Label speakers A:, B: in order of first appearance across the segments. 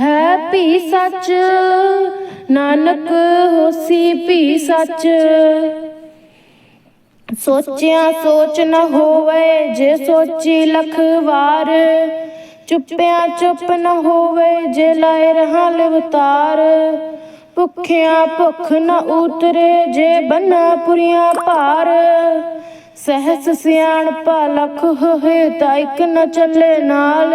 A: ਹੈ ਭੀ ਸੱਚ, ਨਾਨਕ ਹੋਸੀ ਭੀ ਸੱਚ। ਸੋਚਿਆ ਸੋਚ ਨ ਹੋਵੇ, ਜੇ ਸੋਚੀ ਲਖ ਵਾਰ। ਚੁੱਪਿਆ ਚੁੱਪ ਨ ਹੋਵੇ, ਜੇ ਲਾਇ ਰਹਾ ਲਵਤਾਰ। ਭੁੱਖਿਆ ਭੁੱਖ ਨ ਉਤਰੇ, ਜੇ ਬੰਨਾ ਪੁਰੀਆਂ ਭਾਰ। ਸਹਸ ਸਿਆਣਪਾ ਲਖ ਹੋਏ ਤਾਂ ਇੱਕ ਨ ਚੱਲੇ ਨਾਲ।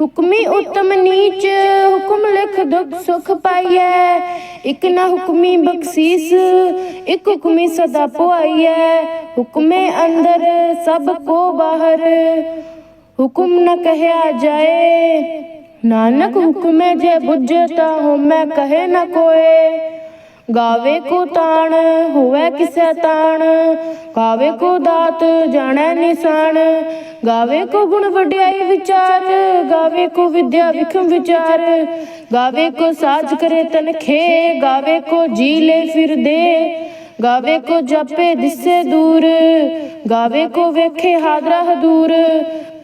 A: ਹੁਕਮੀ ਉਤਮ ਨੀਚ ਹੁਕਮ ਲਿਖ ਦੁਖ ਸੁਖ ਪਾਈਐ। ਇਕ ਨਾ ਹੁਕਮੀ ਬਖਸ਼ੀਸ, ਇਕ ਹੁਕਮੀ ਸਦਾ ਪੁਆਈਐ। ਹੁਕਮੇ ਅੰਦਰ ਸਭ ਕੋ ਬਾਹਰ, ਹੁਕਮ ਨ ਕਹਿਆ ਜਾਏ। ਨਾਨਕ ਹੁਕਮੇ ਜੇ ਬੁੱਝੇ ਤਾ ਹੋਮੈ ਕਹੇ ਨ ਕੋਏ। ਗਾਵੇ ਕੋ ਤਾਣ, ਹੋਵੇ ਕਿਸੈ ਤਾਣ। ਗਾਵੇ ਕੋ ਦਾਤ, ਜਾਣੈ ਨਿਸ਼ਾਨ। ਗਾਵੇ ਕੋ ਗੁਣ ਵਡਿਆਈ ਵਿਚਾਰ। ਗਾਵੇ ਕੋ ਵਿਦਿਆ ਵਿਖਮ ਵਿਚਾਰ। ਗਾਵੇ ਕੋ ਸਾਜ ਕਰੇ ਤਨਖੇ। ਗਾਵੇ ਕੋ ਜੀ ਲੈ ਫਿਰਦੇ। ਗਾਵੇ ਕੋ ਜਪੇ ਦਿਸੇ ਦੂਰ। ਗਾਵੇ ਕੋ ਵੇਖੇ ਹਾਦਰਾ ਹਦੂਰ।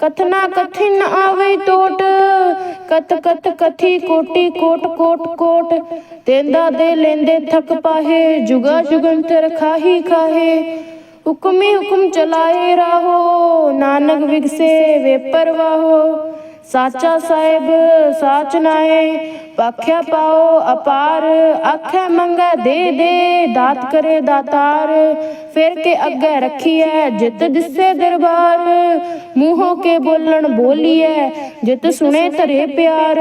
A: ਕਥਨਾ ਕਥਿਨ ਆਵੇ ਟੋਟ। ਕਤ ਕਤ ਕਥੀ ਕੋਟੀ ਕੋਟ ਕੋਟ ਕੋਟ। ਤੇਂਦਾ ਦੇ ਲੈਂਦੇ ਥਕ ਪਾਹੇ, ਜੁਗਾ ਜੁਗੰਤਰ ਖਾਹੀ ਖਾਹੇ। ਹੁਕਮੀ ਹੁਕਮ ਚਲਾਏ ਰਾਹੋ, ਨਾਨਕ ਵਿਗਸੇ ਵੇ ਪਰਵਾਹੋ। ਸਾਚਾ ਸਾਹਿਬ, ਸਾਚ ਨਾਏ ਪਾਖਿਆ ਪਾਓ ਅਪਾਰ ਆਖੇ ਮੰਗਾ ਦੇ ਦੇ, ਦਾਤ ਕਰੇ ਦਾਤਾਰ। ਫਿਰ ਕੇ ਅੱਗੇ ਰੱਖੀਐ ਜਿਤ ਦਿਸੇ ਦਰਬਾਰ। ਮੂੰਹੋਂ ਕੇ ਬੋਲਣ ਬੋਲੀਐ, ਜਿਤ ਸੁਣੇ ਧਰੇ ਪਿਆਰ।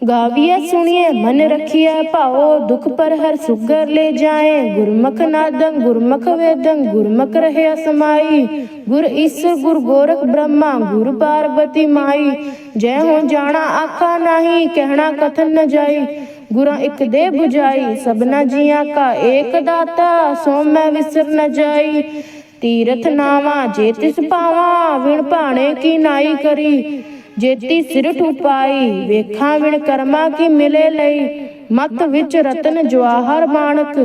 A: ਗਾਵੀਐ ਸੁਣੀਏ ਮਨ ਰਖੀਐ ਭਾਓ ਦੁਖ ਪਰ ਹਰ ਸੁਗਰ ਲੈ ਜਾਏ। ਗੁਰਮੁਖ ਨਾਦੰ, ਗੁਰਮੁਖ ਵੇਦੰ, ਗੁਰਮੁਖ ਰਹਿਆ ਸਮਾਈ ਗੁਰ ਈਸਰ ਗੁਰ ਗੋਰਖ ਬ੍ਰਹਮਾ, ਗੁਰ ਪਾਰਬਤੀ ਮਾਈ। ਜੈ ਹੋ ਜਾਣਾ ਆਖਾ ਨਹੀਂ, ਕਹਿਣਾ ਕਥਨ ਨ ਜਾਈ। ਗੁਰਾਂ ਇੱਕ ਦੇ 부ਜਾਈ ਸਭਨਾ ਜੀਆਂ ਕਾ ਏਕ ਦਾਤਾ, ਸੋ ਮੈਂ ਵਿਸਰ ਨ ਜਾਈ। ਤੀਰਥ ਨਾਵਾ ਜੇ ਤਿਸ ਪਾਵਾਂ, ਵਿਣ ਭਾਣੇ ਕੀ ਨਾਈ ਕਰੀ। ਜੇਤੀ ਸਿਰ ਠੁਪਾਈ ਵੇਖਾਂ ਵਿਣ ਕਰਮਾ ਕੀ ਮਿਲੇ ਲਈ। ਮਤ ਵਿੱਚ ਰਤਨ ਜਵਾਹਰ ਮਾਣਕ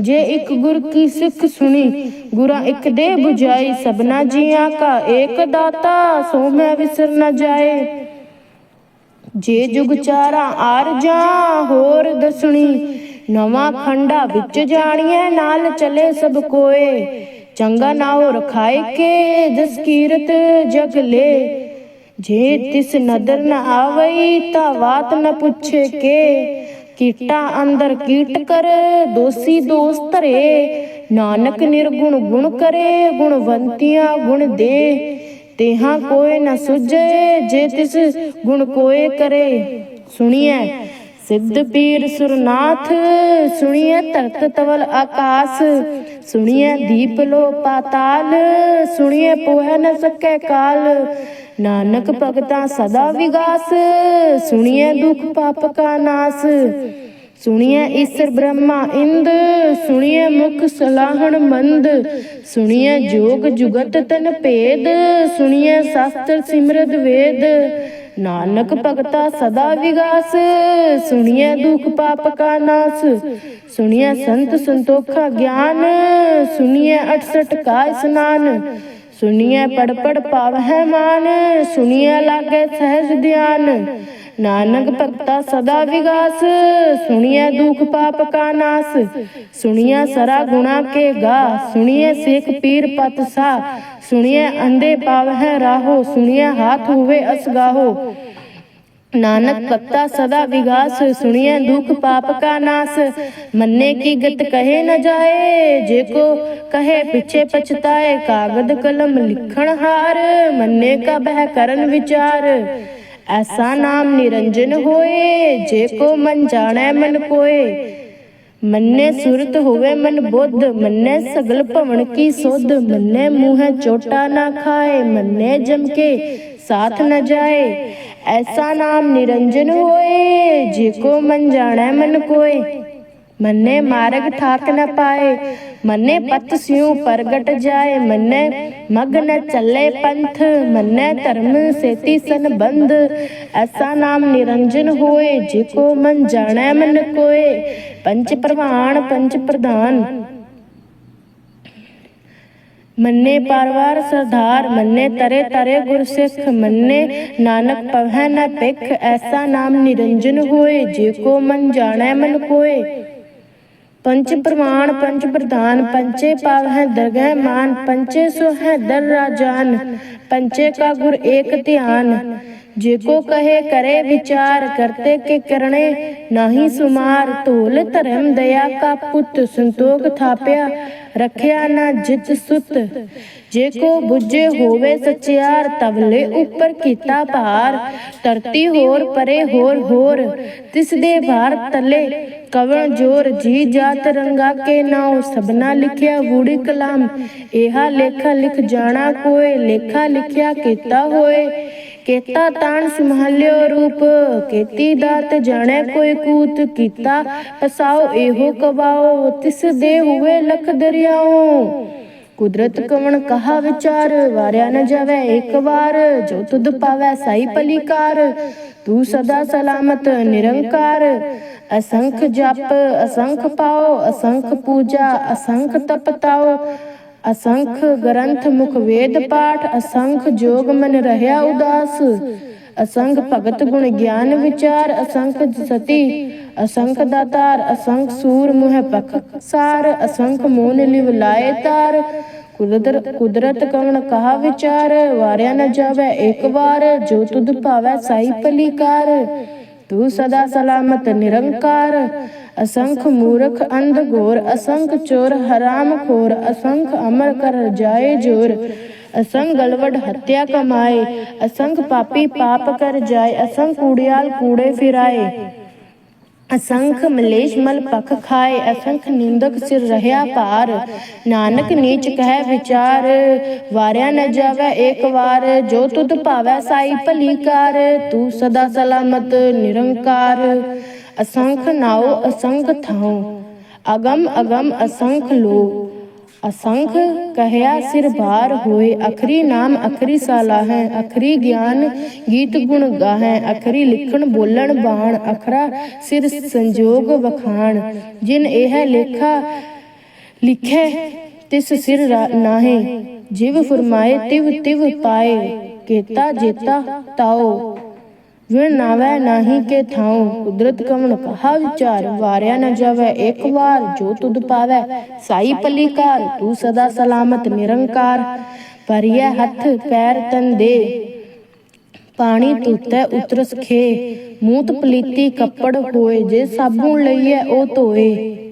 A: ਜੇ ਇੱਕ ਗੁਰ ਕੀ ਸਿੱਖ ਸੁਣੀ ਗੁਰਾਂ ਇੱਕ ਦੇ 부ਜਾਈ ਸਭਨਾ ਜੀਆਂ ਕਾ ਏਕ ਦਾਤਾ ਸੋ ਮੈਂ ਵਿਸਰ ਨ ਜਾਏ। ਜੇ ਜੁਗ ਚਾਰਾ ਆਰ ਜਾ ਹੋਰ ਦਸਣੀ ਨਵਾਂ ਖੰਡਾ ਵਿੱਚ ਜਾਣੀਐ ਨਾਲ ਚਲੇ ਸਭ ਕੋਏ। ਚੰਗਾ ਨਾਉ ਰਖਾਇ ਕੇ ਜਸ ਕੀਰਤ ਜਗ ਲੈ। ਜੇ ਤਿਸ ਨਦਰ ਨ ਆਵਈ ਤਾ ਬਾਤ ਨ ਪੁੱਛੇ ਕੇ। ਕੀਟਾ ਅੰਦਰ ਕੀਟ ਕਰ, ਦੋਸੀ ਦੋਸ ਧਰੇ। ਨਾਨਕ ਨਿਰਗੁਣ ਗੁਣ ਕਰੇ, ਗੁਣਵੰਤੀਆਂ ਗੁਣ ਦੇ। ਤੇਹਾ ਕੋਏ ਨ ਸੁਝੇ, ਜੇ ਤਿਸ ਗੁਣ ਕੋਏ ਕਰੇ। ਸੁਣੀਐ, ਸਿੱਧ ਪੀਰ ਸੁਰਨਾਥ, ਸੁਣੀਐ ਧਰਤ ਤਵਲ ਆਕਾਸ। ਸੁਣੀਐ ਦੀਪ ਲੋ ਪਾਤਾਲ ਸੁਣੀਐ ਪੋਹਿ ਨ ਸਕੈ ਕਾਲ। ਨਾਨਕ ਭਗਤਾ ਸਦਾ ਵਿਗਾਸ, ਸੁਣੀਐ ਦੁਖ ਪਾਪ ਕਾ ਨਾਸ, ਸੁਣੀਐ ਈਸਰ ਬ੍ਰਹਮਾ ਇੰਦ, ਸੁਣੀਐ ਮੁਖ ਸਲਾਹਣ ਮੰਦ, ਸੁਣੀਐ ਜੋਗ ਜੁਗਤ ਤਨ ਭੇਦ, ਸੁਣੀਐ ਸ਼ਾਸਤਰ ਸਿਮਰਤ ਵੇਦ, ਨਾਨਕ ਭਗਤਾ ਸਦਾ ਵਿਗਾਸ, ਸੁਣੀਐ ਦੁਖ ਪਾਪ ਕਾ ਨਾਸ, ਸੁਣੀਐ ਸੰਤ ਸੰਤੋਖਾ ਗਿਆਨ, ਸੁਣੀਐ 68 ਕਾ ਇਸਨਾਨ ਸੁਣੀਐ ਪੜ ਪੜ ਪਾਵਹਿ ਮਾਨ, ਸੁਣੀਐ ਲਾਗੇ ਸਹਿਜ ਧਿਆਨ। ਨਾਨਕ ਭਗਤਾ ਸਦਾ ਵਿਗਾਸ, ਸੁਣੀਐ ਦੁਖ ਪਾਪ ਕਾ ਨਾਸ। ਸੁਣੀਐ ਸਰਾ ਗੁਣਾ ਕੇ ਗਾ, ਸੁਣੀਐ ਸਿੱਖ ਪੀਰ ਪਤ ਸਾ ਸੁਣੀਐ ਅੰਧੇ ਪਾਵਹਿ ਰਾਹੋ, ਸੁਣੀਐ ਹਾਥ ਹੋਵੇ ਅਸਗਾਹੋ ਨਾਨਕ ਭਗਤਾ ਸਦਾ ਵਿਗਾਸ, ਸੁਣੀਐ ਦੁਖ ਪਾਪ ਕਾ ਨਾਸ। ਮੰਨੇ ਕੀ ਗਤ ਕਹੇ ਨ ਜਾਏ, ਜੇ ਕੋ ਕਹੇ ਪਿਛੇ ਪਛਤਾਏ, ਕਾਗਦ ਕਲਮ ਲਿਖਣ ਹਾਰ, ਮੰਨੇ ਕਾ ਬਹਿ ਕਰਨ ਵਿਚਾਰ। ਐਸਾ ਨਾਮ ਨਿਰੰਜਨ ਹੋਏ, ਜੇ ਕੋ ਮਨ ਜਾਣੈ ਮਨ ਕੋਏ। ਮੰਨੇ ਸੁਰਤ ਹੋਵੇ ਮਨ ਬੁੱਧ, ਮੰਨੇ ਸਗਲ ਭਵਨ ਕੀ ਸੁਧ। ਮੰਨੇ ਮੂੰਹ ਚੋਟਾ ਨਾ ਖਾਏ, ਮੰਨੇ ਜਮ ਕੇ ਸਾਥ ਨ ਜਾਏ। ਐਸਾ ਨਾਮ ਨਿਰੰਜਨ ਹੋਏ, ਜੇ ਕੋ ਮਨ ਜਾਣੈ ਮਨ ਕੋਏ। ਮੰਨੇ ਮਾਰਗ ਠਾਕ ਨ ਪਾਏ, ਮੰਨੇ ਪਤ ਸਿਉ ਪ੍ਰਗਟ ਜਾਏ। ਮੰਨੇ ਮਗ ਚੱਲੇ ਪੰਥ, ਮੰਨੇ ਧਰਮ ਸੇਤੀ ਸੰਬੰਧ। ਐਸਾ ਨਾਮ ਨਿਰੰਜਨ ਹੋਏ, ਜੇ ਕੋ ਮਨ ਜਾਣੈ ਮਨ ਕੋਏ। ਪੰਚ ਪ੍ਰਵਾਨ, ਪੰਚ ਪ੍ਰਧਾਨ। ਮੰਨੇ ਪਰਵਾਰ ਸਰਦਾਰ, ਮੰਨੇ ਤਰੇ ਤਰੇ ਗੁਰ ਸਿੱਖ ਮੰਨੇ ਨਾਨਕ ਪਵਹਿ ਨ ਪਿਖ ਐਸਾ ਨਾਮ ਨਿਰੰਜਨ ਹੋਏ, ਜੇ ਕੋ ਮਨ ਜਾਣੈ ਮਨ ਕੋਏ। ਪੰਚ ਪ੍ਰਮਾਣ ਪੰਚ ਪ੍ਰਧਾਨ ਪੰਚੇ ਪਾਵ ਹੈ ਦਰਗਹਿ ਮਾਨ ਪੰਚੇ ਸੋ ਹੈ ਦਰ ਰਾਜਾਨ ਪੰਚੇ ਕਾ ਗੁਰ ਏਕ ਧਿਆਨ। ਜੇ ਕੋ ਕਹੇ ਕਰੇ ਵਿਚਾਰ, ਕਰਤੇ ਕੇ ਕਰਣੇ, ਨਾਹੀ ਸੁਮਾਰ ਧੋਲ ਧਰਮ ਦਇਆ ਕਾ ਪੁੱਤ, ਸੰਤੋਖ ਥਾਪਿਆ। ਰਖਿਆ ਨਾ ਜਿਤ ਸੁਤ। ਜੇ ਕੋ ਬੁੱਝੇ ਹੋਵੇ ਸਚਿਆਰ ਤਵਲੇ ਉੱਪਰ ਕੀਤਾ ਭਾਰ। ਧਰਤੀ ਹੋਰ, ਪਰੇ ਹੋਰ ਹੋਰ। ਤਿਸ ਦੇ ਭਾਰ ਤਲੇ ਕਵਣ ਜੋਰ। ਜੀ ਜਾਤ ਰੰਗਾ ਕੇ ਨਾਉ, ਸਭਨਾ ਲਿਖਿਆ ਗੂੜੀ ਕਲਾਮ। ਇਹਾ ਲੇਖਾ ਲਿਖ ਜਾਣਾ ਕੋਏ, ਲੇਖਾ ਲਿਖਿਆ ਕੀਤਾ ਹੋਏ। ਕੀਤਾ ਤਾਣ ਸੰਭਾਲਿਓ ਰੂਪ ਕੀਤੀ ਦਾਤ ਜਾਣੈ ਕੋਈ ਕੂਤ ਕੀਤਾ। ਪਸਾਓ ਇਹੋ ਕਵਾਓ, ਤਿਸ ਦੇ ਹੋਵੇ ਲਖ ਦਰਿਆਓ। ਕੁਦਰਤ ਕਵਣ ਕਹਾ ਵਿਚਾਰ, ਵਾਰਿਆ ਨ ਜਾਵੇ ਇੱਕ ਵਾਰ। ਜੋ ਤੁਧ ਪਾਵੈ ਸਾਈ ਪਲੀਕਾਰ ਤੂੰ ਸਦਾ ਸਲਾਮਤ ਨਿਰੰਕਾਰ। ਅਸੰਖ ਜਪ, ਅਸੰਖ ਪਾਓ, ਅਸੰਖ ਪੂਜਾ, ਅਸੰਖ ਤਪਤਾਓ। ਅਸੰਖ ਗ੍ਰੰਥ ਮੁਖ ਵੇਦ ਪਾਠ, ਅਸੰਖ ਜੋਗ ਮਨ ਰਹਿਆ ਉਦਾਸ। ਅਸੰਖ ਭਗਤ ਗੁਣ ਗਿਆਨ ਵਿਚਾਰ, ਅਸੰਖ ਸਤੀ, ਅਸੰਖ ਦਾਤਾਰ, ਅਸੰਖ ਸੂਰ ਮੁਹ ਪਖ ਸਾਰ, ਅਸੰਖ ਮੋਨ ਲਿਵ ਲਾਏ ਤਾਰ। ਕੁਦਰਤ ਕੁਦਰਤ ਕਵਣ ਕਹਾ ਵਿਚਾਰ, ਵਾਰਿਆ ਨ ਜਾਵੇ ਇੱਕ ਵਾਰ, ਜੋ ਤੁਧ ਭਾਵੈ ਸਾਈ ਪਲੀਕਾਰ ਤੂੰ ਸਦਾ ਸਲਾਮਤ ਨਿਰੰਕਾਰ ਅਸੰਖ ਮੂਰਖ ਅੰਧ ਘੋਰ ਅਸੰਖ ਚੋਰ ਹਰਾਮ ਖੋਰ, ਅਸੰਖ ਅਮਰ ਕਰ ਜਾਏ ਜੋਰ, ਅਸੰਖ ਗਲਵਡ ਹੱਤਿਆ ਕਮਾਏ, ਅਸੰਖ ਪਾਪੀ ਪਾਪ ਕਰ ਜਾਏ, ਅਸੰਖ ਕੂੜਿਆਲ ਕੂੜੇ ਫਿਰਾਏ, ਅਸੰਖ ਮਲੇਸ਼ ਮਲ ਪਖ ਖਾਏ, ਅਸੰਖ ਨਿੰਦਕ ਸਿਰ ਰਹਿਆ ਭਾਰ, ਨਾਨਕ ਨੀਚ ਕਹਿ ਵਿਚਾਰ, ਵਾਰਿਆ ਨ ਜਾਵੇ ਇੱਕ ਵਾਰ, ਜੋ ਤੁਧ ਭਾਵੈ ਸਾਈ ਭਲੀ ਕਾਰ, ਤੂੰ ਸਦਾ ਸਲਾਮਤ ਨਿਰੰਕਾਰ। ਅਸੰਖ ਨਾਉ, ਅਸੰਖ ਥਾਉ। ਅਗਮ ਅਗਮ, ਅਸੰਖ ਲੋ। ਅਸੰਖ ਕਹਿਆ ਸਿਰ ਭਾਰ ਹੋਏ, ਅਖਰੀ ਨਾਮ ਅਖਰੀ ਸਾਲਾ ਹੈ। ਅਖਰੀ ਗਿਆਨ ਗੀਤ ਗੁਣ ਗਾਹੈ, ਅਖਰੀ ਲਿਖਣ ਬੋਲਣ ਬਾਣ, ਅਖਰਾ ਸਿਰ ਸੰਜੋਗ ਵਖਾਣ। ਜਿਨ ਇਹ ਲੇਖਾ ਲਿਖੇ, ਤਿਸ ਸਿਰ ਰਾ- ਨਾਹੇ। ਜਿਵ ਫਰਮਾਏ, ਤਿਵ ਤਿਵ ਪਾਏ, ਕੇਤਾ ਜੇਤਾ ਤਾਓ ਵਿਣ ਨਾਵੈ ਨਾਹੀ ਕੇ ਥਾਉ, ਕੁਦਰਤ ਕਵਣ ਕਹਾ ਵਿਚਾਰ, ਵਾਰਿਆ ਨ ਜਾਵੇ ਇੱਕ ਵਾਰ, ਜੋ ਤੁਧ ਪਾਵੈ, ਸਾਈ ਪਲੀਕਾਰ ਤੂੰ ਸਦਾ ਸਲਾਮਤ, ਨਿਰੰਕਾਰ। ਪਰਿਐ ਹੱਥ, ਪੈਰ ਤਨ ਦੇ ਪਾਣੀ ਧੁੱਤੈ ਉਤਰਸ ਖੇ। ਮੂਤ ਪਲੀਤੀ ਕੱਪੜ ਹੋਏ, ਜੇ ਸਾਬੂਨ ਲਈਐ, ਉਹ ਧੋਏ।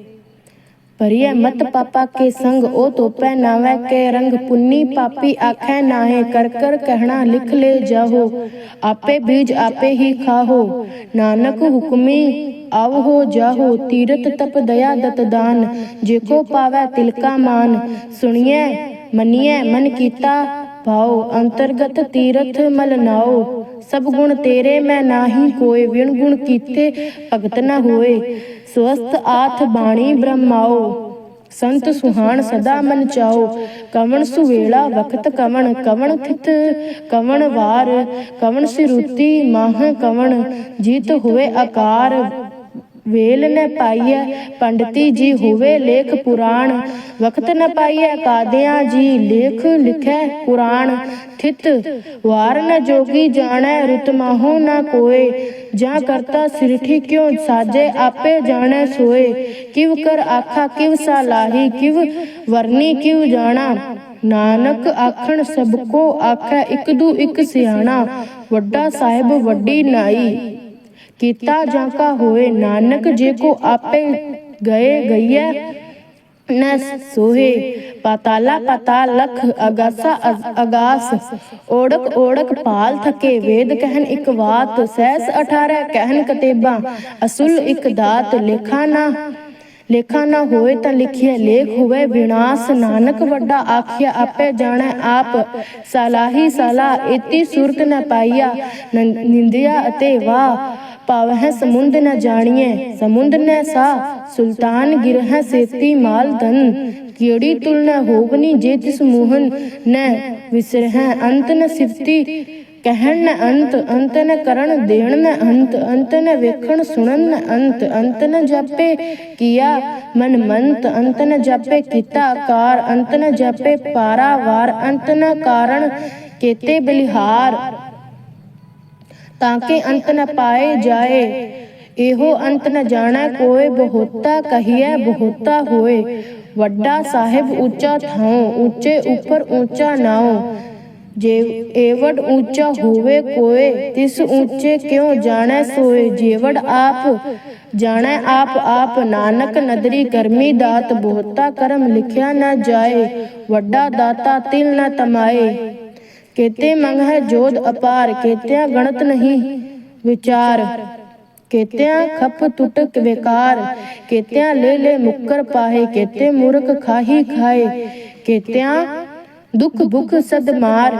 A: ਪਰਿਐ ਮਤ ਪਾਪਾ ਕੇ ਸੰਗ ਉਹ ਤੋਪੈ ਨਾਵੈ ਕੇ ਰੰਗ ਪੁੰਨੀ ਪਾਪੀ ਆਖੈ ਨਾਹੇ ਕਰ ਕਰ ਕਹਿਣਾ ਲਿਖ ਲੈ ਜਾਹੋ। ਆਪੇ ਬੀਜ ਆਪੇ ਹੀ ਖਾਹੋ। ਨਾਨਕ ਹੁਕਮੀ ਆਵ ਹੋ ਜਾਹੋ। ਤੀਰਤ ਤਪ ਦਇਆ ਦਤ ਦਾਨ। ਜੇ ਕੋ ਪਾਵੈ ਤਿਲਕਾ ਮਾਨ। ਸੁਣੀਐ ਮੰਨੀਐ ਮਨ ਕੀਤਾ। ਭਾਉ ਅੰਤਰਗਤ ਤੀਰਥ ਮਲਨਾਓ ਸਭ ਗੁਣ ਤੇਰੇ, ਮੈਂ ਨਾਹੀ ਕੋਏ, ਵਿਣ ਗੁਣ ਕੀਤੇ ਭਗਤ ਨਾ ਹੋਏ। ਸਵਸਤ ਆਥ ਬਾਣੀ ਬ੍ਰਹਮਾਓ। ਸੰਤ ਸੁਹਾਣ ਸਦਾ ਮਨ ਚਾਓ। ਕਵਣ ਸੁਵੇਲਾ ਵਖਤ ਕਵਣ ਕਵਣ ਥਿਤ ਕਵਣ ਵਾਰ। ਕਵਣ ਸਿਰੂਤੀ ਮਾਹ ਕਵਣ, ਜੀਤ ਹੋਏ ਆਕਾਰ। ਵੇਲ ਨ ਪਾਈਐ, ਪੰਡਤੀ ਜੀ ਹੋਵੇ ਲੇਖ ਪੁਰਾਣ। ਵਕਤ ਨ ਪਾਈਐ ਕਾਦਿਆਂ ਜੀ ਲੇਖ ਲਿਖੈ ਪੁਰਾਣ। ਥਿਤ ਵਾਰ ਨ ਜੋਗੀ ਜਾਣੈ ਰੁਤ ਮਾਹੋ ਨ ਕੋਏ। ਜਾਂ ਕਰਤਾ ਸਿਰਠੀ ਕਿਉ ਸਾਜੇ, ਆਪੇ ਜਾਣੈ ਸੋਏ। ਕਿਵ ਕਰ ਆਖਾ, ਕਿਵ ਸਾਲਾਹੀ ਕਿਵ ਵਰਨੀ, ਕਿਵ ਜਾਣਾ। ਨਾਨਕ ਆਖਣ, ਸਭ ਕੋ ਆਖੈ, ਇਕ ਦੂ ਇਕ ਸਿਆਣਾ। ਵੱਡਾ ਸਾਹਿਬ ਵੱਡੀ ਨਾਈ। ਕੀਤਾ ਜਾਂ ਕਾ ਹੋਏ? ਨਾਨਕ ਜੇ ਕੋ ਆਪੇ ਗਏ ਗਈਐ, ਨ ਸੋਹੇ। ਪਾਤਾਲਾ ਪਾਤਾਲ ਲਖ ਅਗਾਸਾ ਅ- ਅਗਾਸ। ਓੜਕ ਓੜਕ ਪਾਲ ਥਕੇ। ਵੇਦ ਕਹਿਨ ਇੱਕ ਬਾਤ ਸਹਿਸ 18 ਕਹਿਨ ਕਤੇਬਾ। ਅਸੁਲ ਇੱਕ ਦਾਤ, ਲੇਖਾ ਨਾ ਲੇਖਾ ਨਾ ਹੋਏ ਤਾਂ ਲਿਖਿਆ ਲੇਖ ਹੋਵੇ ਵਿਨਾਸ਼, ਨਾਨਕ ਵੱਡਾ ਆਖਿਆ ਆਪੇ ਜਾਣੈ ਆਪ। ਸਲਾਹੀ ਸਲਾ ਇਤੀ ਸੁਰਤ ਨ ਪਾਈਆ ਨਿੰਦਿਆ ਅਤੇ ਵਾਹ। ਪਾਵਹਿ ਸਮੁੰਦ ਨ ਜਾਣੀਏ ਸਮੁੰਦ ਨ ਸਾ, ਸੁਲਤਾਨ ਗਿਰਹਿ ਸੇਤੀ ਮਾਲ ਧਨ। ਕਿਹੜੀ ਤੁਲ ਹੋਵਨੀ ਜੇ ਤਿਸ ਮੋਹਨ ਨ ਵਿਸਰਹਿ, ਅੰਤ ਨ ਸਿਫਤੀ, ਕਹਿਣ ਨ ਅੰਤ ਅੰਤ ਨ ਕਰਨ, ਦੇਣ ਨ ਅੰਤ ਅੰਤ ਨ ਵੇਖਣ, ਸੁਣਨ ਨ ਅੰਤ ਅੰਤ ਨ ਜਾਪੇ ਕੀਆ ਮਨ ਮੰਤ, ਅੰਤ ਨ ਜਾਪੇ ਕੀਤਾ ਆਕਾਰ, ਅੰਤ ਨ ਜਾਪੇ ਪਾਰਾਵਾਰ, ਅੰਤ ਨ ਕਾਰਣ ਕੇਤੇ ਬਲਿਹਾਰ। ਤਾਂ ਕਿ ਅੰਤ ਨ ਪਾਏ ਜਾਏ। ਇਹੋ ਅੰਤ ਨ ਜਾਣੈ ਕੋਏ, ਬਹੁਤਾ ਕਹੀਐ, ਬਹੁਤਾ ਹੋਏ। ਵੱਡਾ ਸਾਹਿਬ ਉੱਚਾ ਥਾਉ, ਉੱਚੇ ਉੱਪਰ ਉੱਚਾ ਨਾਉ। ਜੇ ਏਵੜ ਉੱਚਾ ਹੋਵੇ ਕੋਏ, ਤਿਸ ਉੱਚੇ ਕਿਉ ਜਾਣੈ ਸੋਏ? ਜੇਵੜ ਆਪ ਜਾਣੈ, ਆਪ ਆਪ ਨਾਨਕ ਨਦਰੀ ਕਰਮੀ ਦਾਤ, ਬਹੁਤਾ ਕਰਮ ਲਿਖਿਆ ਨਾ ਜਾਏ। ਵੱਡਾ ਦਾਤਾ ਤਿਲ ਨਾ ਤਮਾਏ। ਕੇਤੇ ਮੰਗ ਹੈ ਜੋਦ ਅਪਾਰ, ਕੇਤਿਆਂ ਗਣਤ ਨਹੀਂ ਵਿਚਾਰ। ਕੇਤਿਆਂ ਖੱਪ ਟੁਟਕ ਵਿਕਾਰ, ਕੇਤਿਆਂ ਲੈ ਲੈ ਮੁੱਕਰ ਪਾਹੇ, ਕੇਤੇ ਮੂਰਖ ਖਾਹੀ ਖਾਏ। ਕੇਤਿਆਂ ਦੁੱਖ ਭੁਖ ਸਦ ਮਾਰ,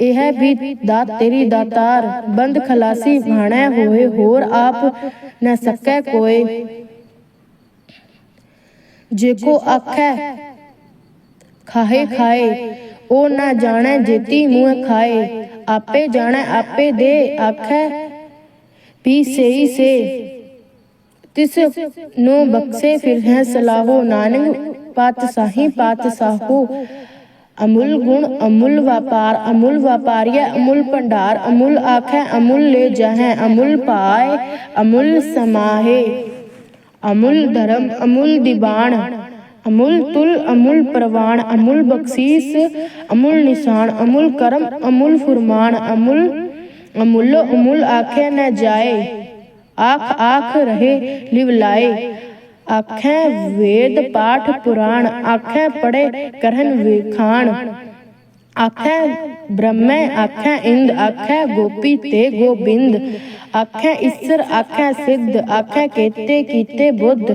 A: ਇਹ ਵੀ ਦਾਤ ਤੇਰੀ ਦਾਤਾਰ, ਬੰਦ ਖਲਾਸੀ ਭਾਣੈ ਹੋਏ, ਹੋਰ ਆਪ ਨ ਸਕੈ ਕੋਏ। ਜੇ ਕੋ ਆਖੈ, ਖਾਹੇ ਖਾਏ ਉਹ ਨਾ ਜਾਣੈ ਜੇਤੀ ਮੂੰਹ ਖਾਏ, ਆਪੇ ਜਾਣੈ, ਆਪੇ ਦੇ ਆਖੈ ਪੀ ਸਈ ਸੇ। ਤਿਸ ਨੂੰ ਬਖਸ਼ੇ ਫਿਰ ਹੈ ਸਲਾਹੋ, ਨਾਨਕ ਪਾਤ ਸਾਹੀ, ਪਾਤ ਸਾਹੋ। ਅਮੁੱਲ ਗੁਣ, ਅਮੁੱਲ ਵਪਾਰ, ਅਮੁੱਲ ਵਪਾਰੀਆ ਅਮੁੱਲ ਭੰਡਾਰ, ਅਮੁੱਲ ਆਖੈ, ਅਮੁੱਲ ਲੈ ਜਹੈ, ਅਮੁੱਲ ਪਾਏ, ਅਮੁੱਲ ਸਮਾਹੇ। ਅਮੁੱਲ ਧਰਮ, ਅਮੁੱਲ ਦੀਵਾਨ। ਅਮੁੱਲ ਤੁਲ, ਅਮੁੱਲ ਪ੍ਰਵਾਨ ਅਮੁੱਲ ਬਖਸ਼ੀਸ, ਅਮੁੱਲ ਨਿਸ਼ਾਨ, ਅਮੁੱਲ ਕਰਮ, ਅਮੁੱਲ ਫੁਰਮਾਨ, ਅਮੁੱਲ, ਅਮੁੱਲੋ ਅਮੁੱਲ ਆਖੇ ਨ ਜਾਏ, ਆਖ ਆਖ ਰਹੇ ਲਿਵ ਲਾਏ, ਆਖੈ ਵੇਦ ਪਾਠ ਪੁਰਾਣ, ਆਖੈ ਪੜੇ ਕਰਨ ਵਿਖਾਣ, ਆਖੈ ਬ੍ਰਹਮੈ, ਆਖੈ ਇੰਦ, ਆਖੈ ਗੋਪੀ ਤੇ ਗੋਬਿੰਦ, ਆਖੈ ਈਸਰ, ਆਖੈ ਸਿੱਧ, ਆਖੈ ਕੇਤੇ ਕੀਤੇ ਬੁੱਧ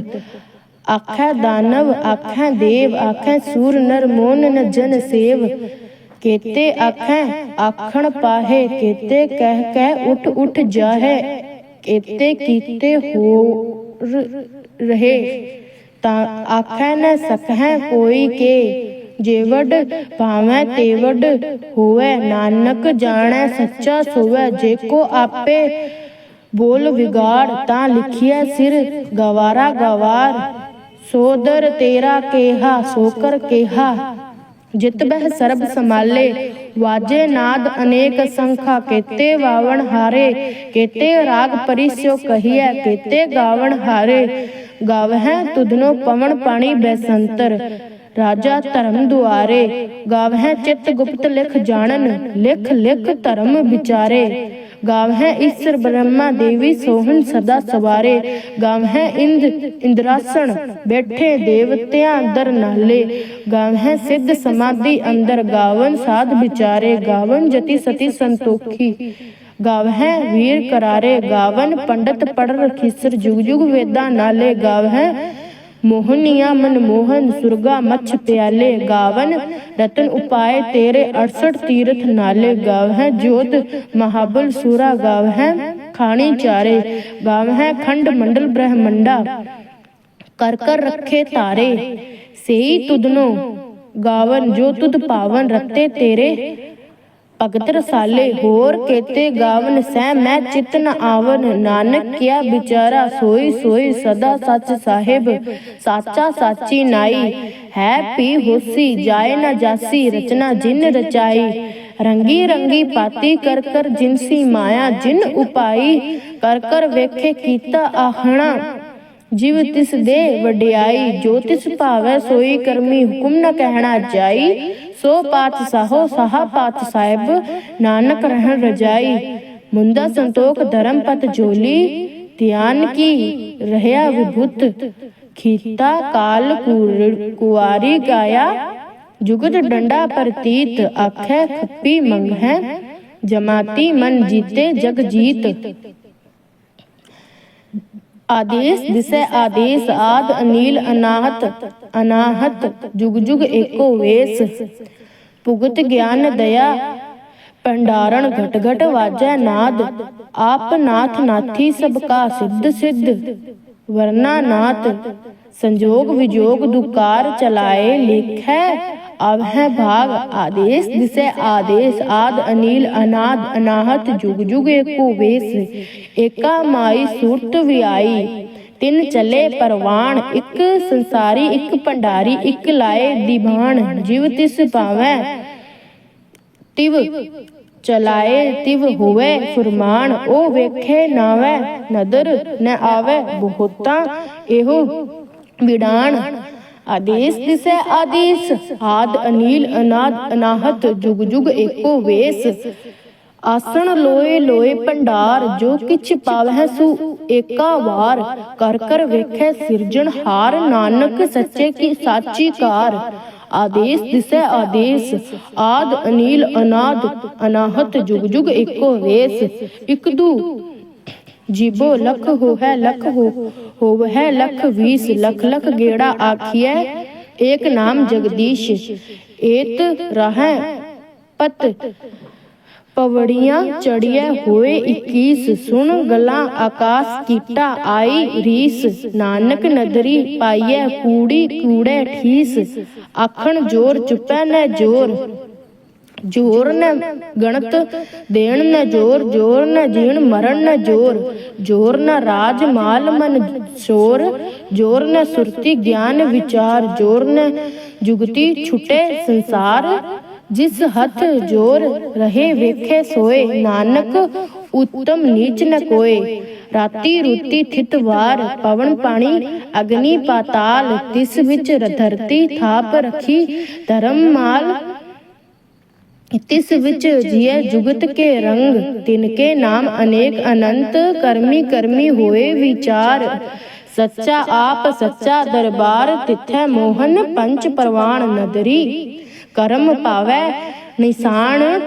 A: ਆਖੈ ਦਾਨਵ, ਆਖੈ ਦੇਵ, ਆਖੈ ਸੂਰ, ਨਰ ਮੋਨ, ਨ ਜਨ ਸੇਵ। ਕੇਤੇ ਆਖੈ, ਆਖਣ ਪਾਹੇ, ਕੇਤੇ ਕਹਿ ਕਹਿ ਉਠ ਉਠ ਜਾਹੇ, ਕੇਤੇ ਕੀਤੇ ਹੋਰ ਰਹੇ। ਤਾਂ ਆਖੈ ਨ ਸਕਹਿ ਕੋਈ ਕੇ ਜੇਵੜ ਭਾਵੇਂ ਤੇਵੜ ਹੋਵੇ, ਨਾਨਕ ਜਾਣੈ ਸੱਚਾ ਸੋਵੇ, ਜੇ ਕੋ ਆਪੇ ਬੋਲ ਵਿਗਾੜ, ਤਾਂ ਲਿਖਿਆ ਸਿਰ ਗਵਾਰਾ ਗਵਾਰ। ਸੋਦਰ ਤੇਰਾ ਕੇਹਾ, ਸੋਕਰ ਕੇਹਾ। ਜਿਤ ਬਹਿ ਸਰਬ ਸਮਾਲੇ ਵਾਜੇ ਨਾਦ ਅਨੇਕ ਸੰਖਾ। ਕੇਤੇ ਵਾਵਣ ਹਾਰੇ, ਕੇਤੇ ਰਾਗ ਪਰਿਸਿਓ ਕਹੀਐ, ਕੇਤੇ ਗਾਵਣ ਹਾਰੇ। ਗਾਵਹਿ ਤੁਧਨੋ ਪਵਨ ਪਾਣੀ ਬੈਸੰਤਰ, ਰਾਜਾ ਧਰਮ ਦੁਆਰੇ। ਗਾਵਹਿ ਚਿਤ ਗੁਪਤ ਲਿਖ ਜਾਣਨ, ਲਿਖ ਲਿਖ ਧਰਮ ਵਿਚਾਰੇ। ਗਾਵਹਿ ਈਸ਼ਰ ਬ੍ਰਹਮਾ ਦੇਵੀ ਸੋਹਣ ਸਦਾ ਸਵਾਰੇ। ਗਾਵਹਿ ਇੰਦ ਇੰਦਰਾਸਣ ਬੈਠੇ ਦੇਵਤਿਆਂ ਅੰਦਰ ਨਾਲੇ। ਗਾਵਹਿ ਸਿੱਧ ਸਮਾਧੀ ਅੰਦਰ ਗਾਵਨ ਸਾਧ ਵਿਚਾਰੇ। ਗਾਵਨ ਜਤੀ ਸਤੀ ਸੰਤੋਖੀ। ਗਾਵਹਿ ਵੀਰ ਕਰਾਰੇ। ਗਾਵਨ ਪੰਡਤ ਪੜ ਰਖੀਸਰ ਜੁਗ ਜੁਗ ਵੇਦਾਂ ਨਾਲੇ। ਗਾਵਹਿ ਮੋਹਨੀਆ ਮਨ ਮੋਹਨ, ਸੁਰਗਾ ਮੱਛ ਪਿਆਲੇ ਗਾਵਨ। ਰਤਨ ਉਪਾਏ ਤੇਰੇ 68 ਤੀਰਥ ਨਾਲੇ ਗਾਵ ਹੈ ਜੋਤ ਮਹਾਬਲ ਸੂਰਾ ਗਾਵ ਹੈ ਖਾਣੀ ਚਾਰੇ ਗਾਵ ਹੈ ਖੰਡ ਮੰਡਲ ਬ੍ਰਹਮੰਡਾ। ਕਰ ਕਰ ਰੱਖੇ ਤਾਰੇ, ਸੇਈ ਤੁਧਨੋ ਗਾਵਨ, ਜੋ ਤੁਧ ਪਾਵਨ ਰਤੇ ਤੇਰੇ। ਭਗਤ ਰਸਾਲੇ ਹੋਰ ਕੇਤੇ ਗਾਵਨ ਸਹਿ, ਮੈਂ ਚਿਤ ਨ ਆਵਨ। ਨਾਨਕ ਕਿਆ ਵਿਚਾਰਾ ਸੋਈ ਸੋਈ ਸਦਾ ਸੱਚ ਸਾਹਿਬ। ਸਾਚਾ ਸਾਚੀ ਨਾਈ, ਹੈ ਪੀ ਹੋਸੀ, ਜਾਏ ਨਾ ਜਾਸੀ ਰਚਨਾ ਜਿਨ ਰਚਾਈ। ਰੰਗੀ ਰੰਗੀ ਪਾਤੀ ਕਰ ਕਰ ਜਿਨਸੀ ਮਾਇਆ, ਜਿਨ ਉਪਾਈ, ਕਰ ਕਰ ਵੇਖੇ ਕੀਤਾ ਆਹਣਾ। ਜਿਵ ਤਿਸ ਦੇ ਵਡਿਆਈ, ਜੋ ਤਿਸ ਭਾਵੈ ਸੋਈ ਕਰਮੀ, ਹੁਕਮ ਨ ਕਹਿਣਾ ਜਾਈ। ਸੋ ਪਾਤ ਸਾਹੋ ਸਾਹਾ ਪਾਤ ਸਾਹਿਬ, ਨਾਨਕ ਰਹਿਣ ਰਜਾਈ ਮੁੰਦਾ ਸੰਤੋਖ ਧਰਮ ਪਤ ਜੋਲੀ, ਧਿਆਨ ਕੀ ਰਹਿਆ ਵਿਭੁਤ, ਖੀਤਾ ਕਾਲ ਕੂਰ- ਕੁਆਰੀ ਗਾਇਆ, ਜੁਗਤ ਡੰਡਾ ਪ੍ਰਤੀਤ, ਆਖੈ ਖੱਪੀ ਮੰਗ ਹੈ ਜਮਾਤੀ ਮਨ ਜੀਤੇ ਜਗ ਜੀਤ। ਆਦੇਸ਼ ਦਿਸੈ ਆਦੇਸ਼ ਆਦ ਅਨੀਲ ਅਨਾਹਤ ਅਨਾਹਤ ਜੁਗ ਜੁਗ ਏਕੋ ਵੇਸ ਭੁਗਤ ਗਿਆਨ ਦਇਆ ਭੰਡਾਰਨ ਘਟ ਘਟ ਵਾਜੈ ਨਾਦ ਆਪ ਨਾਥ ਨਾਥੀ ਸਭ ਕਾ ਸਿੱਧ ਸਿੱਧ ਵਰਨਾ ਨਾਥ ਸੰਜੋਗ ਵਿਜੋਗ ਦੁਕਾਰ ਚਲਾਏ ਲਿਖੈ ਅਬ ਹੈ ਭਾਗ ਆਦੇਸ਼ ਦਿਸੈ ਆਦੇਸ਼ ਆਦ ਅਨੀਲ ਅਨਾਦ ਅਨਾਹਤ ਜੁਗ ਜੁਗ ਏਕੋ ਵੇਸ ਏਕਾ ਮਾਈ ਸੁਰਤ ਵਿਆਈ ਤਿੰਨ ਚੱਲੇ ਪਰਵਾਨ ਇੱਕ ਸੰਸਾਰੀ ਇੱਕ ਭੰਡਾਰੀ ਇੱਕ ਲਾਏ ਦੀਵਾਨ ਜਿਵ ਤਿਸ ਭਾਵੈ ਤਿਵ ਚਲਾਏ ਤਿਵ ਹੋਵੇ ਫੁਰਮਾਨ ਉਹ ਵੇਖੇ ਨਾਵੇ ਨਦਰ ਨ ਆਵੇ ਬਹੁਤਾ ਇਹੋ ਵਿਡਾਣ ਆਦੇਸ਼ ਦਿਸੈ ਆਦੇਸ਼ ਆਦ ਅਨੀਲ ਅਨਾਦ ਅਨਾਹਤ ਜੁਗ ਜੁਗ ਏਕੋ ਵੇਸ ਆਸਣ ਲੋਏ ਲੋਏ ਭੰਡਾਰ ਜੋ ਕਿਛ ਪਾਵਹਿ ਸੁ ਏਕਾ ਵਾਰ ਕਰ ਕਰ ਵੇਖੈ ਸਿਰਜਣ ਨਾਨਕ ਸੱਚੇ ਕੀ ਸਾਚੀ ਕਾਰ ਆਦੇਸ਼ ਦਿਸੈ ਆਦੇਸ਼ ਆਦ ਅਨੀਲ ਅਨਾਦ ਅਨਾਹਤ ਜੁਗ ਜੁਗ ਏਕੋ ਵੇਸ ਇਕ ਦੂ ਜੀਬੋ ਲਖ ਹੋ ਹੈ ਲਖ ਹੋ ਹੋਵ ਹੈ ਲਖ ਵੀਸ, ਲਖ ਲਖ ਗੇੜਾ ਆਖੀਐ, ਏਕ ਨਾਮ ਜਗਦੀਸ਼, ਏਤ ਰਹੈ ਪਤ, ਪਵੜੀਆਂ ਚੜੀਏ ਹੋਏ 21 ਸੁਣ ਗਲਾਂ ਆਕਾਸ ਕੀਟਾ ਆਈ ਰੀਸ, ਨਾਨਕ ਨਦਰੀ ਪਾਈਐ ਕੂੜੀ ਕੂੜੇ ਠੀਸ, ਆਖਣ ਜੋਰ ਚੁੱਪੈ ਨੈ ਜੋਰ। ਜੋਰ ਨਾ ਗਣਤ ਦੇਣ ਨਾ ਜੋਰ ਜੋਰ ਨ ਜੀਣ ਮਰਨ ਨ ਜੋਰ ਜੋਰ ਨ ਰਾਜ ਮਾਲ ਮਨ ਸ਼ੋਰ, ਜੋਰ ਨ ਸੁਰਤੀ ਗਿਆਨ ਵਿਚਾਰ, ਜੋਰ ਨ ਜੁਗਤੀ ਛੁਟੇ ਸੰਸਾਰ, ਜਿਸ ਹੱਥ ਜੋਰ ਰਹੇ ਵੇਖੇ ਸੋਏ, ਨਾਨਕ ਉਤਮ ਨੀਚ ਨ ਕੋਏ। ਰਾਤੀ ਰੁਤੀ ਥਿਤ ਵਾਰ, ਪਵਨ ਪਾਣੀ, ਅਗਨੀ ਪਾਤਾਲ, ਤਿਸ ਵਿੱਚ ਧਰਤੀ ਥਾਪ ਰਖੀ, ਧਰਮ ਮਾਲ ਤਿਸ ਵਿੱਚ ਜੀਐ ਜੁਗਤ ਕੇ ਰੰਗ, ਤਿਨ ਕੇ ਨਾਮ ਅਨੇਕ ਅਨੰਤ, ਕਰਮੀ ਕਰਮੀ ਹੋਏ ਵਿਚਾਰ। ਸੱਚਾ ਆਪ ਸੱਚਾ ਦਰਬਾਰ, ਤਿਥੈ ਮੋਹਨ ਪੰਚ ਪਰਵਾਨ ਨਦਰੀ। ਕਰਮ ਪਾਵੈ ਨਿਸ਼ਾਨ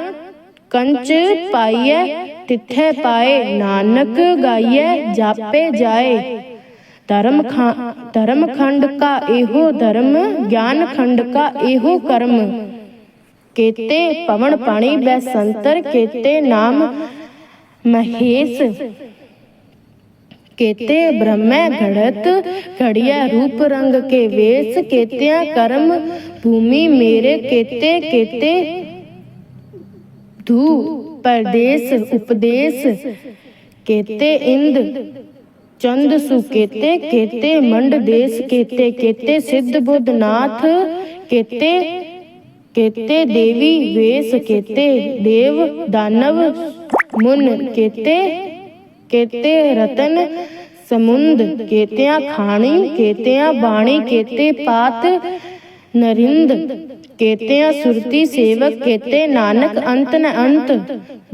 A: ਕੰਚ ਪਾਈਐ, ਤਿਥੈ ਪਾਏ ਨਾਨਕ ਗਾਈਐ, ਜਾਪੇ ਜਾਏ। ਧਰਮ ਧਰਮ ਖੰਡ ਕਾ ਇਹੋ ਧਰਮ, ਗਿਆਨ ਖੰਡ ਕਾ ਇਹੋ ਕਰਮ। ਕੇਤੇ, ਪਵਨ ਪਾਣੀ ਬੈਸੰਤਰ ਕੇਤੇ, ਨਾਮ ਮਹੇਸ਼ ਕੇਤੇ, ਬ੍ਰਹਮੈ ਘੜਤ ਘੜਿਆ ਰੂਪ ਰੰਗ ਕੇ ਵੇਸ ਕੇਤਿਆਂ ਕਰਮ ਭੂਮੀ ਮੇਰੇ ਕੇਤੇ ਕੇਤੇ ਧੂ ਪਰਦੇਸ ਉਪਦੇਸ਼ ਕੇਤੇ, ਇੰਦ ਚੰਦ ਸੁ ਕੇਤੇ ਕੇਤੇ, ਮੰਡ ਦੇਸ ਕੇਤੇ ਕੇਤੇ, ਸਿੱਧ ਬੁੱਧ ਨਾਥ ਕੇਤੇ ਕੇਤੇ ਦੇਵੀ ਵੇਸ ਕੇਤੇ ਦੇਵ ਦਾਨਵ ਮੁਨ ਕੇਤੇ ਕੇਤੇ ਰਤਨ ਸਮੁੰਦ, ਕੇਤਿਆਂ ਖਾਣੀ, ਕੇਤਿਆਂ ਬਾਣੀ, ਕੇਤੇ ਪਾਤ ਨਰਿੰਦ, ਕੇਤਿਆਂ ਸੁਰਤੀ ਸੇਵਕ, ਕੇਤੇ ਨਾਨਕ ਅੰਤ ਨ ਅੰਤ,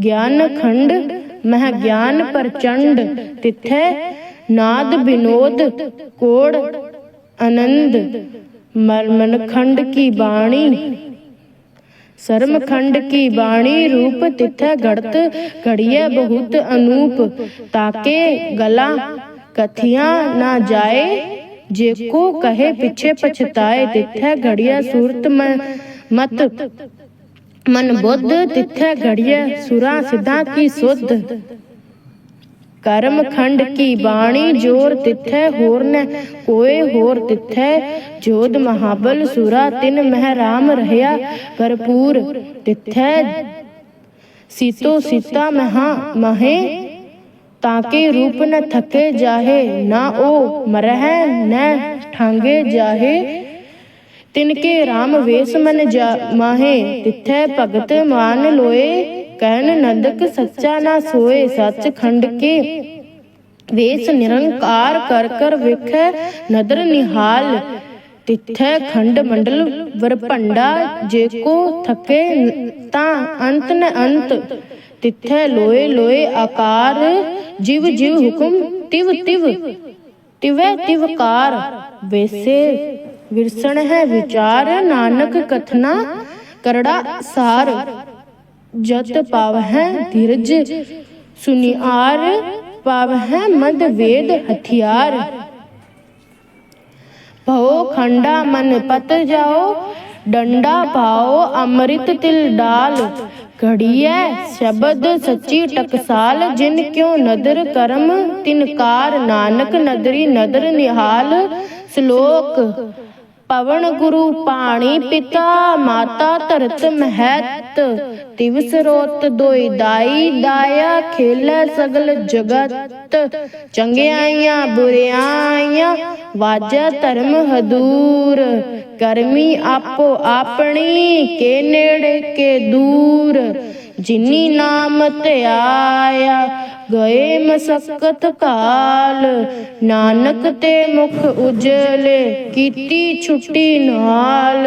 A: ਗਿਆਨ ਖੰਡ, ਮਹ ਗਿਆਨ ਪ੍ਰਚੰਡ, ਤਿਥੈ ਨਾਦ ਬਿਨੋਦ, ਕੋੜ ਆਨੰਦ ਮਰਮਨ ਖੰਡ ਕੀ ਬਾਣੀ ਸਰਮ ਖੰਡ ਕੀ ਬਾਣੀ ਰੂਪ ਤਿਥੈ ਘੜਤ ਘੜੀਐ ਬਹੁਤ ਅਨੂਪ ਤਾਕੇ ਗਲਾ ਕਥੀਆਂ ਨਾ ਜਾਏ ਜੇ ਕੋ ਕਹੇ ਪਿਛੇ ਪਛਤਾਏ ਤਿਥੈ ਘੜੀਐ ਸੂਰਤ ਮਤ। ਮਨ ਬੁੱਧ ਤਿਥੈ ਘੜੀਐ ਸੁਰਾ ਸਿਧਾ ਕੀ ਸੁਧ। ਕਰਮ ਖੰਡ ਕੀ ਬਾਣੀ ਜੋਰ ਤਿਥੈ ਹੋਰ ਨ ਕੋਏ ਹੋਰ ਤਿਥੈ? ਜੋਧ ਮਹਾਬਲ ਸੁਰਾ ਤਿਨ ਮਹਿ ਰਾਮ ਰਹਿਆ? ਭਰਪੂਰ ਤਿਥੈ ਸੀਤੋ ਸੀਤਾ ਮਹਾ ਮਹੇ? ਤਾਂ ਕਿ ਰੂਪ ਨ ਥਕੇ ਜਾਹੇ ਨਾ ਉਹ ਮਰਹਿ ਨ ਠਾਂਗੇ ਜਾਹੇ? ਤਿਨ ਕੇ RAM ਵੇਸ ਮਨ ਜਾ ਮਾਹੇ? ਤਿਥੈ ਭਗਤ ਮਾਨ ਲੋਏ? ਕਹਿਨ ਨੰਦਕ ਸੱਚਾ ਨਾ ਸੋਏ ਸੱਚ ਖੰਡ ਕੇ। ਵੇਸ ਨਿਰੰਕਾਰ ਕਰ ਕਰ ਵੇਖੈ ਨਦਰ ਨਿਹਾਲ। ਤਿਥੈ ਖੰਡ ਮੰਡਲ ਵਰਪੰਡਾ ਜੇ ਕੋ ਥਕੇ ਤਾਂ ਅੰਤ ਨ ਅੰਤ। ਤਿਥੈ ਲੋਏ ਲੋਏ ਆਕਾਰ। ਜਿਵ ਜਿਵ ਹੁਕਮ ਤਿਵ ਤਿਵ ਤਿਵੈ। ਤਿਵਕਾਰ ਵੇਸੇ ਵਿਰਸਣ ਹੈ ਵਿਚਾਰ ਨਾਨਕ ਕਥਨਾ ਕਰੜਾ ਸਾਰ। ਜਤ ਪਾਵ ਹੈ ਧੀਰਜ। ਸੁਨਿਆਰ ਪਾਵ ਹੈ ਮਦ ਵੇਦ ਹਥਿਆਰ। ਭਉ ਖੰਡਾ ਮਨ ਪਤ ਜਾਓ। ਡੰਡਾ ਪਾਓ ਅੰਮ੍ਰਿਤ ਤਿਲ ਡਾਲ। ਘੜੀਐ ਸ਼ਬਦ ਸੱਚੀ ਟਕਸਾਲ ਜਿਨ ਕਿਉ ਨਦਰ ਕਰਮ ਤਿਨਕਾਰ ਨਾਨਕ ਨਦਰੀ ਨਦਰ ਨਿਹਾਲ। ਸ਼ਲੋਕ। ਪਵਨ ਗੁਰੂ ਪਾਣੀ ਪਿਤਾ ਮਾਤਾ ਧਰਤ ਮਹਤ ਤਿਵ ਸਰੋਤ ਦੋਇ ਦਾਈ ਦਾਇਆ, ਖੇਲੇ ਸਗਲ ਜਗਤ। ਚੰਗਿਆਈਆਂ, ਬੁਰਿਆਈਆਂ, ਵਾਜਾ ਧਰਮ ਹਦੂਰ। ਕਰਮੀ ਆਪੋ ਆਪਣੀ, ਕੇ ਨੇੜੇ, ਕੇ ਦੂਰ। ਜਿਨੀ ਨਾਮ ਧਿਆਇਆ ਗਏ ਮਸਕਤ ਕਾਲ। ਨਾਨਕ ਤੇ ਮੁਖ ਉਜਲੇ, ਕੀਤੀ ਛੁੱਟੀ ਨਾਲ।